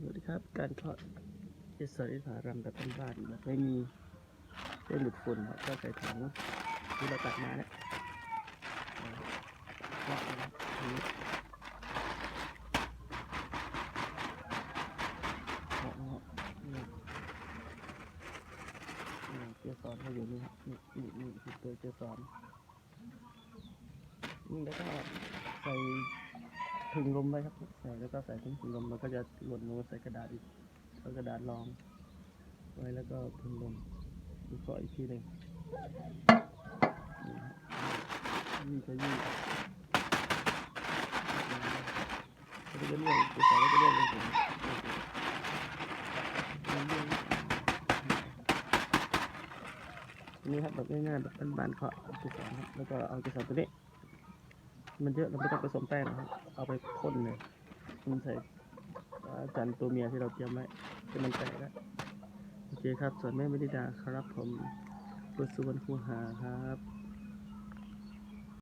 สวัสดีครับ การเพาะเจสริผารำแบบบ้านๆแบบไม่มีเส้นหลุดฝุ่นครับก็ใส่ถังที่เราตัดมาเนี่ยเพาะนะครับอันนี้เพาะนะครับนี่นี่เจสอนเขาอยู่นี่ครับนี่นี่นี่คือตัวเจสอนนี่แล้วก็ ถึงลมไว้ครับแล้วก็ใส่ถุงถึงลมมันก็จะหล่นลงใส่กระดาษอีกเอากระดาษรอง ไว้แล้วก็ถึงลมดูก็อีกทีหนึ่งนี่ครับยี่ก็ยี่ก็จะเลื่อนจะใส่แล้วก็เลื่อนลงถึงนี่ครับแบบง่ายๆแบบบ้านๆเคาะเกสรครับแล้วก็เอาเกสรตัวนี้ มันเยอะเราไม่ต้องผสมแป้งนะครับเอาไปพ่นเลยมันใส่จันตัวเมียที่เราเตรียมไว้ที่มันแตกแล้วโอเคครับส่วนแม่ไม่ได้ดาครับผมตัวสุวรรณคูหาครับ